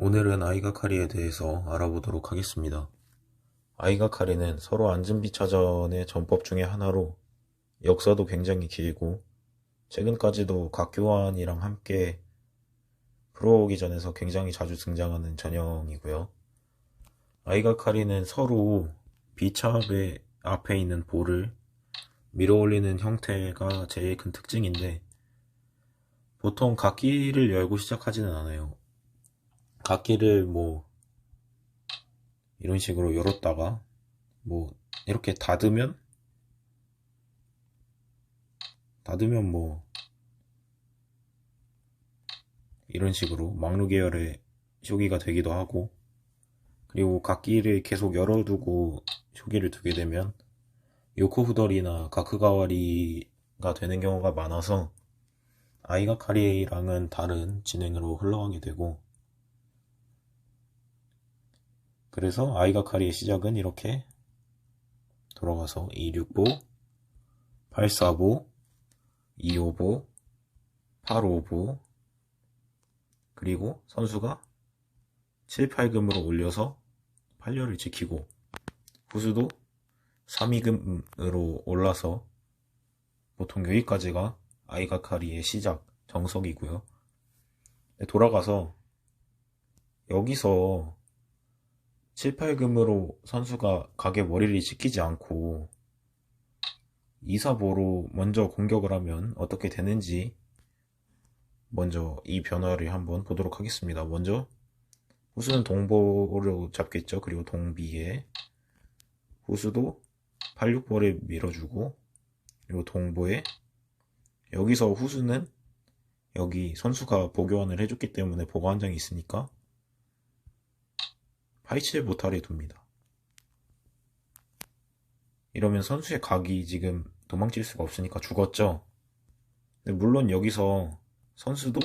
오늘은 아이가카리에 대해서 알아보도록 하겠습니다. 아이가카리는 서로 안전비차전의 전법 중의 하나로 역사도 굉장히 길고 최근까지도 각 교환이랑 함께 프로오기 전에서 굉장히 자주 등장하는 전형이고요. 아이가카리는 서로 비차의 앞에 있는 볼을 밀어 올리는 형태가 제일 큰 특징인데 보통 각기를 열고 시작하지는 않아요. 각기를 뭐 이런 식으로 열었다가 뭐 이렇게 닫으면? 닫으면 뭐 이런 식으로 막루 계열의 쇼기가 되기도 하고 그리고 각기를 계속 열어두고 쇼기를 두게 되면 요코후덜이나 가크가와리가 되는 경우가 많아서 아이가카리랑은 다른 진행으로 흘러가게 되고 그래서 아이가 카리의 시작은 이렇게 돌아가서 265, 845, 255, 855 그리고 선수가 7, 8금으로 올려서 8렬을 지키고 후수도 3위금으로 올라서 보통 여기까지가 아이가카리의 시작 정석이고요. 돌아가서 여기서 7, 8금으로 선수가 각의 머리를 지키지 않고 2, 4보로 먼저 공격을 하면 어떻게 되는지 먼저 이 변화를 한번 보도록 하겠습니다. 먼저 후수는 동보로 잡겠죠. 그리고 동비에 후수도 8, 6볼에 밀어주고 그리고 동보에 여기서 후수는 여기 선수가 보교환을 해줬기 때문에 보고 한 장이 있으니까 파이칠 보탈에 둡니다. 이러면 선수의 각이 지금 도망칠 수가 없으니까 죽었죠. 물론 여기서 선수도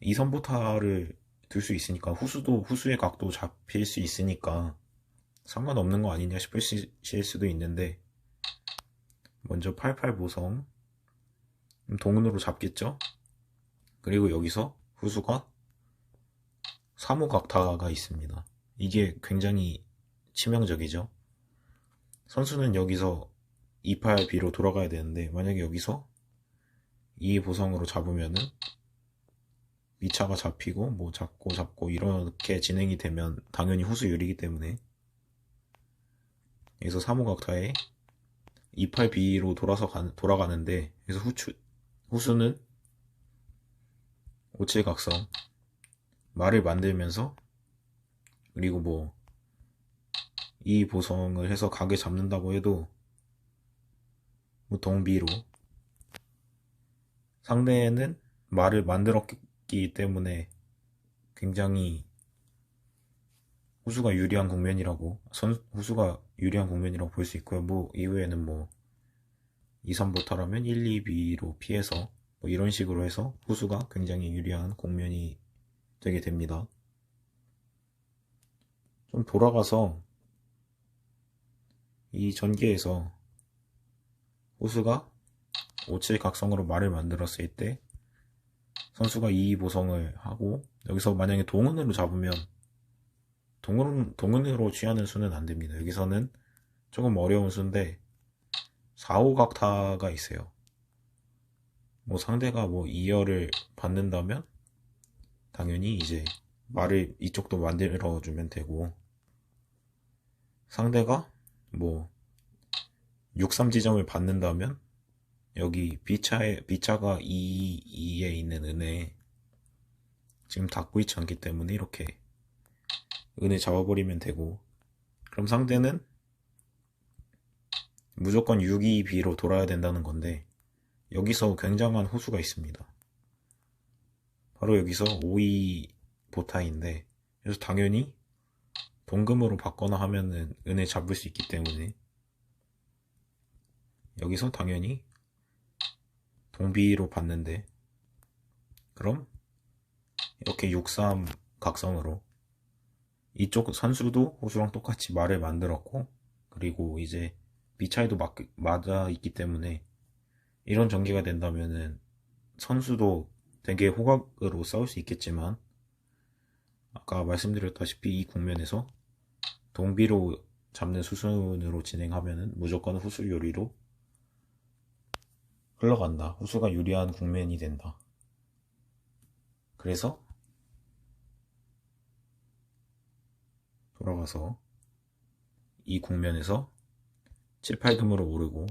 이선 보탈을 들수 있으니까 후수도 후수의 각도 잡힐 수 있으니까 상관없는 거 아니냐 싶으실 수도 있는데 먼저 88 보성 동운으로 잡겠죠? 그리고 여기서 후수가 3호 각타가 있습니다. 이게 굉장히 치명적이죠. 선수는 여기서 28B로 돌아가야 되는데 만약에 여기서 이 보성으로 잡으면은 미차가 잡히고 뭐 잡고 잡고 이렇게 진행이 되면 당연히 후수율이기 때문에 여기서 3호 각타에 28B로 돌아서 가, 돌아가는데 그래서 후추, 후수는 57각성 말을 만들면서 그리고 뭐 이 보성을 해서 각을 잡는다고 해도 뭐 동비로 상대는 말을 만들었기 때문에 굉장히 후수가 유리한 국면이라고 선, 후수가 유리한 국면이라고 볼 수 있고요. 뭐 이후에는 뭐 2, 3보타라면 1, 2B로 피해서 뭐 이런 식으로 해서 후수가 굉장히 유리한 국면이 되게 됩니다. 좀 돌아가서 이 전개에서 호수가 57 각성으로 말을 만들었을 때 선수가 이 보성을 하고 여기서 만약에 동은으로 잡으면 동은, 동은으로 취하는 수는 안 됩니다. 여기서는 조금 어려운 수인데 4호 각타가 있어요. 뭐 상대가 뭐 2열을 받는다면 당연히 이제 말을 이쪽도 만들어 주면 되고 상대가 뭐 63 지점을 받는다면 여기 B차에 B차가 2, 2에 있는 은에 지금 닫고 있지 않기 때문에 이렇게 은을 잡아버리면 되고 그럼 상대는 무조건 6-2B로 돌아야 된다는 건데 여기서 굉장한 호수가 있습니다. 바로 여기서 5위 보타인데 그래서 당연히 동금으로 바거나 하면은 은을 잡을 수 있기 때문에. 여기서 당연히 동비로 봤는데. 그럼 이렇게 63 각성으로 이쪽 선수도 호수랑 똑같이 말을 만들었고 그리고 이제 미차이도 맞아 있기 때문에 이런 전개가 된다면은 선수도 되게 호각으로 싸울 수 있겠지만 아까 말씀드렸다시피 이 국면에서 동비로 잡는 수순으로 진행하면은 무조건 후수 요리로 흘러간다. 후수가 유리한 국면이 된다. 그래서 돌아가서 이 국면에서 7, 8금으로 오르고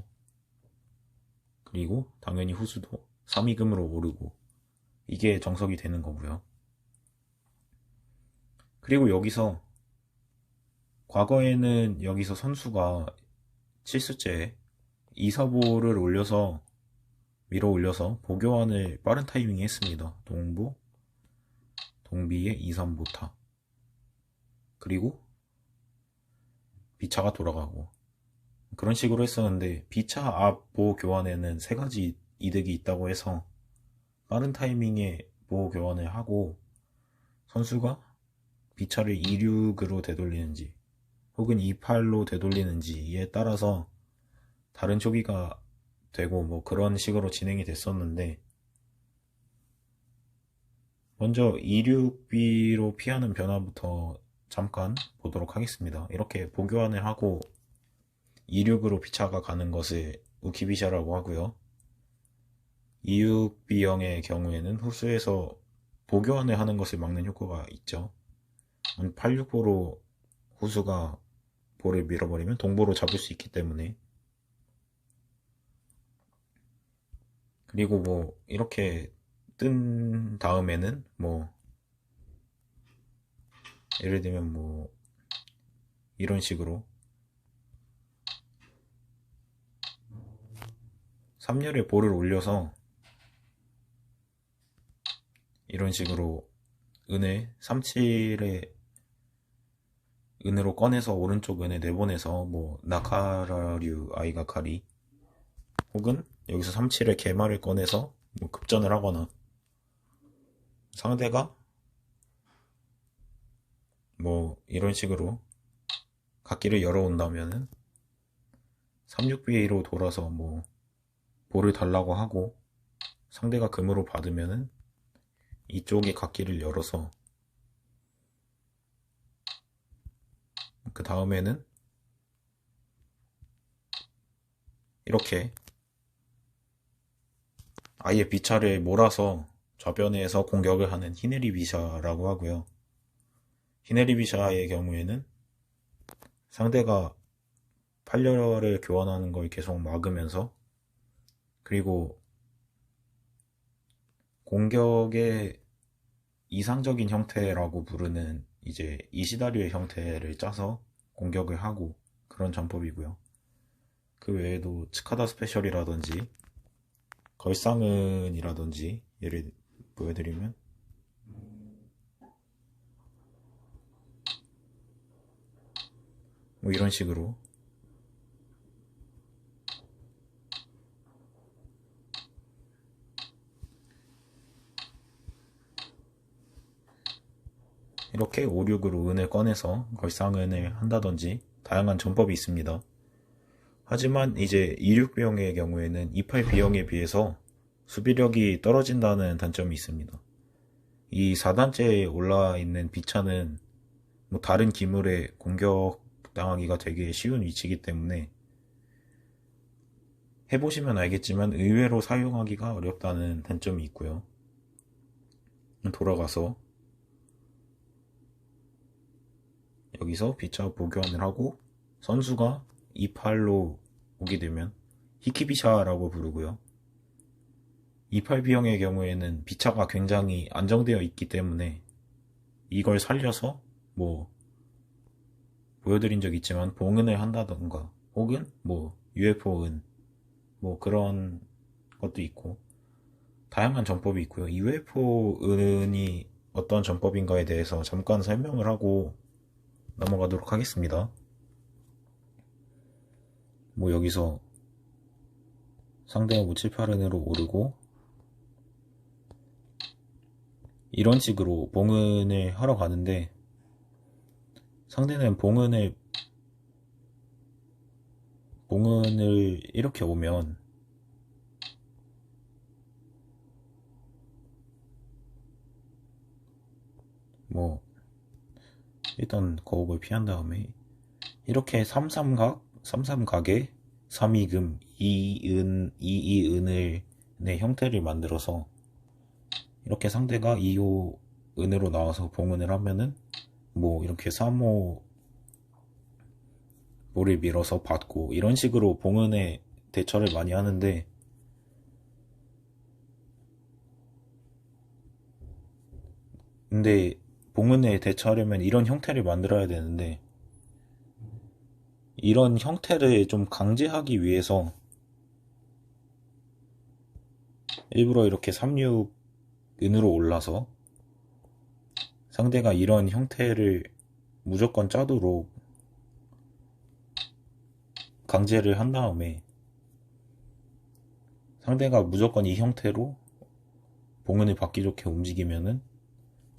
그리고 당연히 후수도 3, 2금으로 오르고 이게 정석이 되는 거고요. 그리고 여기서 과거에는 여기서 선수가 7수째 2사보를 올려서 밀어 올려서 보교환을 빠른 타이밍에 했습니다. 동보, 동비의 2, 3보타 그리고 비차가 돌아가고 그런 식으로 했었는데 비차 앞 보호 교환에는 세 가지 이득이 있다고 해서 빠른 타이밍에 보호 교환을 하고 선수가 비차를 26으로 되돌리는지 혹은 28로 되돌리는지에 따라서 다른 초기가 되고 뭐 그런 식으로 진행이 됐었는데 먼저 26B로 피하는 변화부터 잠깐 보도록 하겠습니다. 이렇게 보교환을 하고 26으로 비차가 가는 것을 우키비샤라고 하고요. 26B형의 경우에는 후수에서 보교환을 하는 것을 막는 효과가 있죠. 865로 후수가 볼을 밀어버리면 동보로 잡을 수 있기 때문에 그리고 뭐 이렇게 뜬 다음에는 뭐 예를 들면 뭐 이런 식으로 3열에 볼을 올려서 이런 식으로 은을 37에 은으로 꺼내서 오른쪽 은에 내보내서 뭐 나카라류 아이가카리 혹은 여기서 37의 개마를 꺼내서 뭐 급전을 하거나 상대가 뭐 이런 식으로 각기를 열어온다면은 36BA로 돌아서 뭐 볼을 달라고 하고 상대가 금으로 받으면은 이쪽에 각기를 열어서 그 다음에는 이렇게 아예 비차를 몰아서 좌변에서 공격을 하는 히네리 비샤라고 하고요. 히네리 비샤의 경우에는 상대가 팔려를 교환하는 걸 계속 막으면서 그리고 공격의 이상적인 형태라고 부르는 이제 이 시다류의 형태를 짜서 공격을 하고 그런 전법이고요. 그 외에도 츠카다 스페셜이라든지 걸상은이라든지 예를 보여드리면 뭐 이런 식으로 이렇게 5, 6으로 은을 꺼내서 걸상은을 한다든지 다양한 전법이 있습니다. 하지만 이제 26B형의 경우에는 28B형에 비해서 수비력이 떨어진다는 단점이 있습니다. 이 4단째에 올라 있는 비차는 뭐 다른 기물에 공격당하기가 되게 쉬운 위치이기 때문에 해보시면 알겠지만 의외로 사용하기가 어렵다는 단점이 있고요. 돌아가서 여기서 비차 보교환을 하고 선수가 28로 오게 되면 히키비샤라고 부르고요. 28B형의 경우에는 비차가 굉장히 안정되어 있기 때문에 이걸 살려서 뭐 보여드린 적 있지만 봉은을 한다던가 혹은 뭐 UFO은 뭐 그런 것도 있고 다양한 전법이 있고요. UFO은이 어떤 전법인가에 대해서 잠깐 설명을 하고 넘어가도록 하겠습니다. 뭐 여기서 상대가 578은으로 오르고 이런 식으로 봉은을 하러 가는데 상대는 봉은을 봉은을 이렇게 오면 뭐 일단 거옥을 피한 다음에 이렇게 33각, 33각에 3이금, 2은, 2이은을 네, 형태를 만들어서 이렇게 상대가 2호 은으로 나와서 봉은을 하면은 뭐 이렇게 3호 볼을 밀어서 받고 이런 식으로 봉은에 대처를 많이 하는데 근데 봉은에 대처하려면 이런 형태를 만들어야 되는데 이런 형태를 좀 강제하기 위해서 일부러 이렇게 36은으로 올라서 상대가 이런 형태를 무조건 짜도록 강제를 한 다음에 상대가 무조건 이 형태로 봉은을 받기 좋게 움직이면은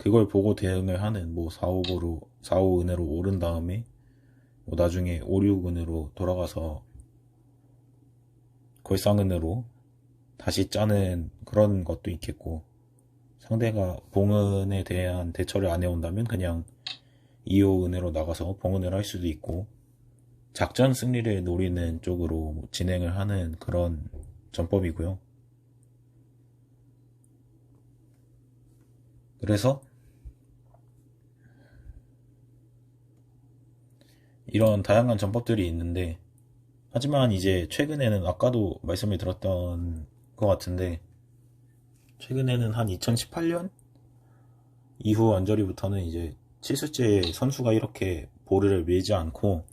그걸 보고 대응을 하는 뭐 4, 5로 4, 5은으로 오른 다음에 뭐 나중에 5, 6은으로 돌아가서 골상은으로 다시 짜는 그런 것도 있겠고 상대가 봉은에 대한 대처를 안 해온다면 그냥 2, 5은으로 나가서 봉은을 할 수도 있고 작전 승리를 노리는 쪽으로 진행을 하는 그런 전법이고요. 그래서 이런 다양한 전법들이 있는데 하지만 이제 최근에는 아까도 말씀을 드렸던 것 같은데 최근에는 한 2018년 이후 언저리부터는 이제 치수째 선수가 이렇게 볼을 밀지 않고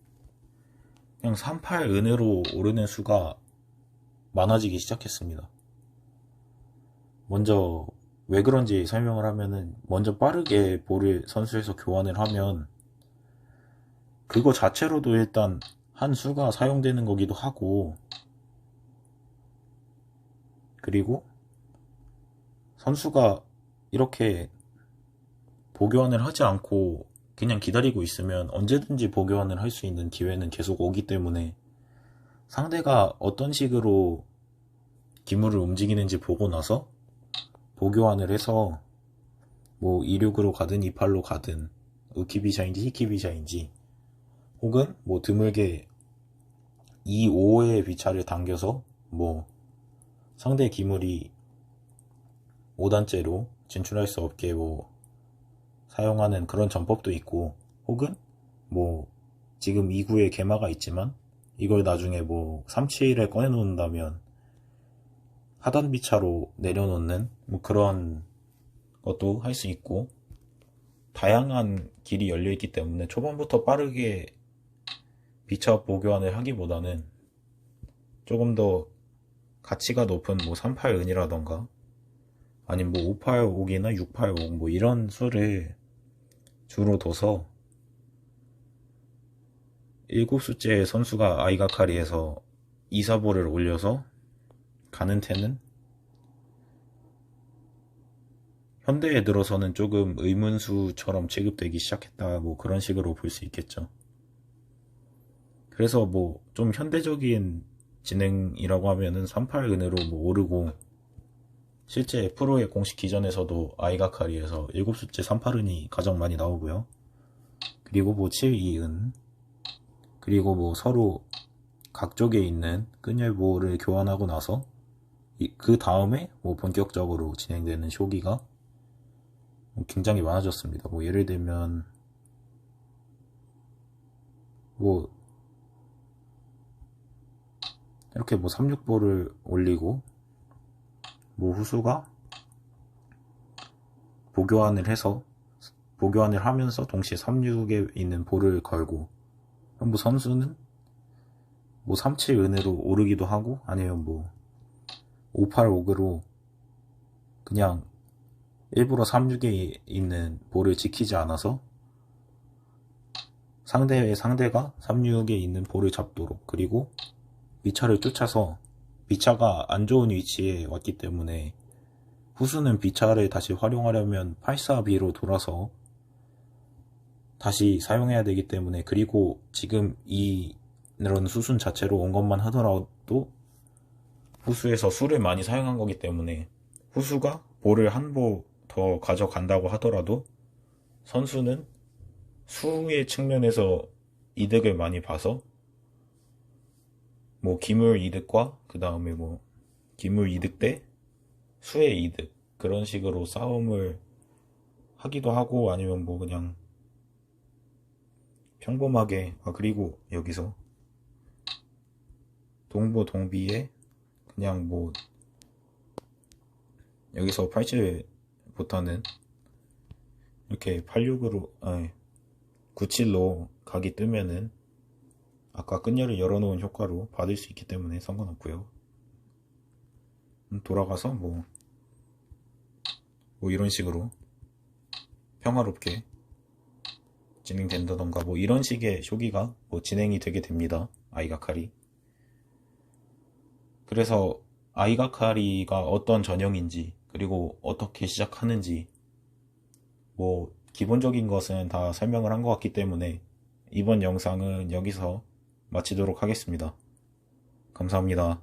그냥 38 은으로 오르는 수가 많아지기 시작했습니다. 먼저 왜 그런지 설명을 하면은 먼저 빠르게 볼을 선수에서 교환을 하면 그거 자체로도 일단 한 수가 사용되는 거기도 하고. 그리고 선수가 이렇게 보교환을 하지 않고 그냥 기다리고 있으면 언제든지 보교환을 할 수 있는 기회는 계속 오기 때문에 상대가 어떤 식으로 기물을 움직이는지 보고 나서 보교환을 해서 뭐 26으로 가든 28로 가든 우키비샤인지 히키비샤인지 혹은 뭐 드물게 2, 5의 비차를 당겨서 뭐 상대 기물이 5단째로 진출할 수 없게 뭐 사용하는 그런 전법도 있고 혹은 뭐 지금 2구에 개마가 있지만 이걸 나중에 뭐 37에 꺼내 놓는다면 하단 비차로 내려놓는 뭐 그런 것도 할 수 있고 다양한 길이 열려 있기 때문에 초반부터 빠르게 비차 보교환을 하기보다는 조금 더 가치가 높은 뭐 38은이라던가 아니면 뭐 585이나 685, 뭐 이런 수를 주로 둬서 7수째 선수가 아이가카리에서 2사보를 올려서 가는 태는 현대에 들어서는 조금 의문수처럼 취급되기 시작했다 뭐 그런 식으로 볼 수 있겠죠. 그래서 뭐 좀 현대적인 진행이라고 하면은 38은으로 뭐 오르고 실제 프로의 공식 기전에서도 아이가카리에서 7숫째 38은이 가장 많이 나오고요. 그리고 뭐 7, 2은 그리고 뭐 서로 각쪽에 있는 끈열보를 교환하고 나서 그 다음에 뭐 본격적으로 진행되는 쇼기가 굉장히 많아졌습니다. 뭐 예를 들면 뭐 이렇게 뭐 36보를 올리고 뭐 후수가 보교환을 해서 보교환을 하면서 동시에 36에 있는 볼을 걸고 뭐 선수는 뭐 37 은으로 오르기도 하고 아니면 뭐 585으로 그냥 일부러 36에 있는 볼을 지키지 않아서 상대의 상대가 36에 있는 볼을 잡도록 그리고 비차를 쫓아서 비차가 안 좋은 위치에 왔기 때문에 후수는 비차를 다시 활용하려면 84B로 돌아서 다시 사용해야 되기 때문에 그리고 지금 이 이런 수순 자체로 온 것만 하더라도 후수에서 수를 많이 사용한 거기 때문에 후수가 볼을 한 보 더 가져간다고 하더라도 선수는 수의 측면에서 이득을 많이 봐서 뭐 기물 이득과 그 다음에 뭐 기물 이득 대 수의 이득 그런 식으로 싸움을 하기도 하고 아니면 뭐 그냥 평범하게 아 그리고 여기서 동보 동비에 그냥 뭐 여기서 87보다는 이렇게 86으로 아니 97로 각이 뜨면은 아까 끈열을 열어놓은 효과로 받을 수 있기 때문에 상관없고요. 음, 돌아가서 뭐, 뭐 이런 식으로 평화롭게 진행된다던가 뭐 이런 식의 쇼기가 뭐 진행이 되게 됩니다. 아이가카리. 그래서 아이가카리가 어떤 전형인지 그리고 어떻게 시작하는지 뭐 기본적인 것은 다 설명을 한 것 같기 때문에 이번 영상은 여기서 마치도록 하겠습니다. 감사합니다.